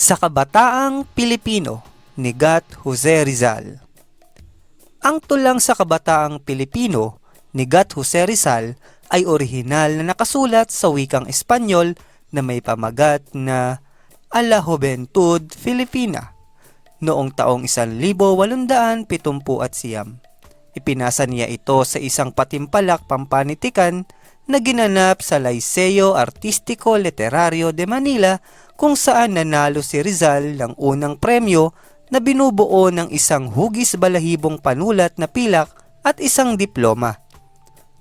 Sa Kabataang Pilipino ni Gat Jose Rizal Ang tulang sa Kabataang Pilipino ni Gat Jose Rizal ay orihinal na nakasulat sa wikang Espanyol na may pamagat na A la Juventud Filipina noong taong 1870 at siyam. Ipinasa niya ito sa isang patimpalak pampanitikan na ginanap sa Liceo Artístico Literario de Manila kung saan nanalo si Rizal ng unang premyo na binubuo ng isang hugis balahibong panulat na pilak at isang diploma.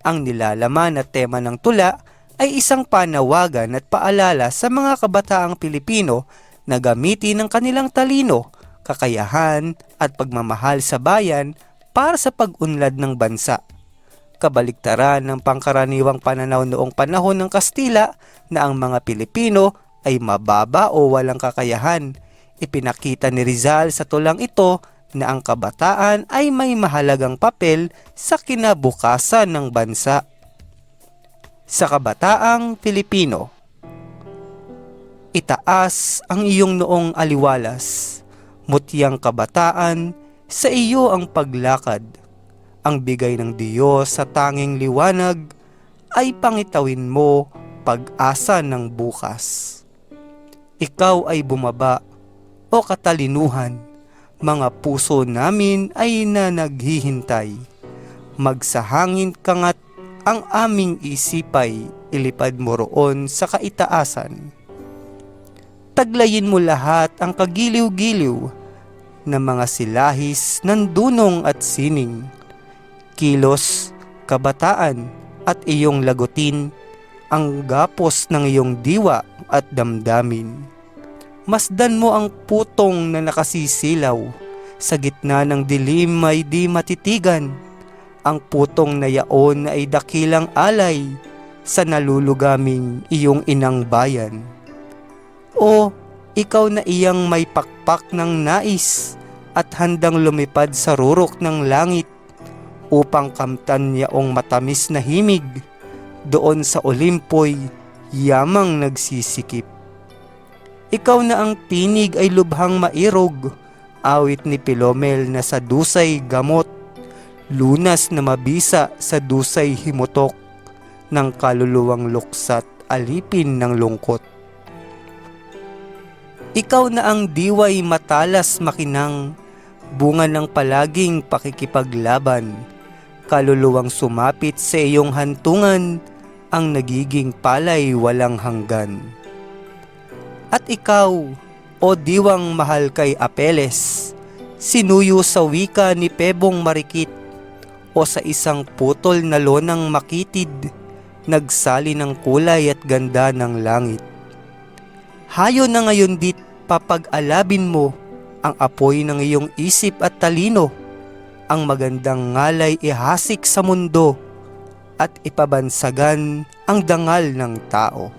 Ang nilalaman at tema ng tula ay isang panawagan at paalala sa mga kabataang Pilipino na gamitin ang kanilang talino, kakayahan at pagmamahal sa bayan para sa pag-unlad ng bansa. Kabaliktaran ng pangkaraniwang pananaw noong panahon ng Kastila na ang mga Pilipino ay mababa o walang kakayahan. Ipinakita ni Rizal sa tulang ito na ang kabataan ay may mahalagang papel sa kinabukasan ng bansa. Sa kabataang Pilipino, itaas ang iyong noong aliwalas, mutyang kabataan, sa iyo ang paglakad. Ang bigay ng Diyos sa tanging liwanag ay pangitawin mo pag-asa ng bukas. Ikaw ay bumaba o katalinuhan, mga puso namin ay na naghihintay. Magsahangin kangat ang aming isipay, ilipad mo roon sa kaitaasan. Taglayin mo lahat ang kagiliw-giliw na mga silahis ng dunong at sining. Kilos, kabataan at iyong lagutin ang gapos ng iyong diwa at damdamin. Masdan mo ang putong na nakasisilaw sa gitna ng dilim ay di matitigan. Ang putong na yaon ay dakilang alay sa nalulugaming iyong inang bayan. O ikaw na iyang may pakpak ng nais at handang lumipad sa rurok ng langit upang kamtan yaong matamis na himig doon sa Olimpoy yamang nagsisikip. Ikaw na ang tinig ay lubhang mairog, awit ni Pilomel na sa dusay gamot, lunas na mabisa sa dusay himutok, ng kaluluwang luksat alipin ng lungkot. Ikaw na ang diway matalas makinang, bunga ng palaging pakikipaglaban, kaluluwang sumapit sa iyong hantungan, ang nagiging palay walang hanggan. At ikaw, o diwang mahal kay Apeles, sinuyo sa wika ni Pebong Marikit, o sa isang putol na lonang makitid, nagsali ng kulay at ganda ng langit. Hayo na ngayon dit papag-alabin mo ang apoy ng iyong isip at talino, ang magandang ngalay ihasik sa mundo at ipabansagan ang dangal ng tao.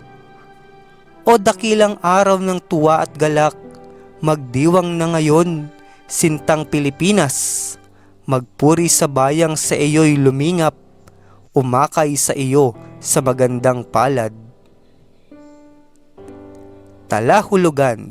O dakilang araw ng tuwa at galak, magdiwang na ngayon, sintang Pilipinas, magpuri sa bayang sa iyo'y lumingap, umakay sa iyo sa magandang palad. Talahulugan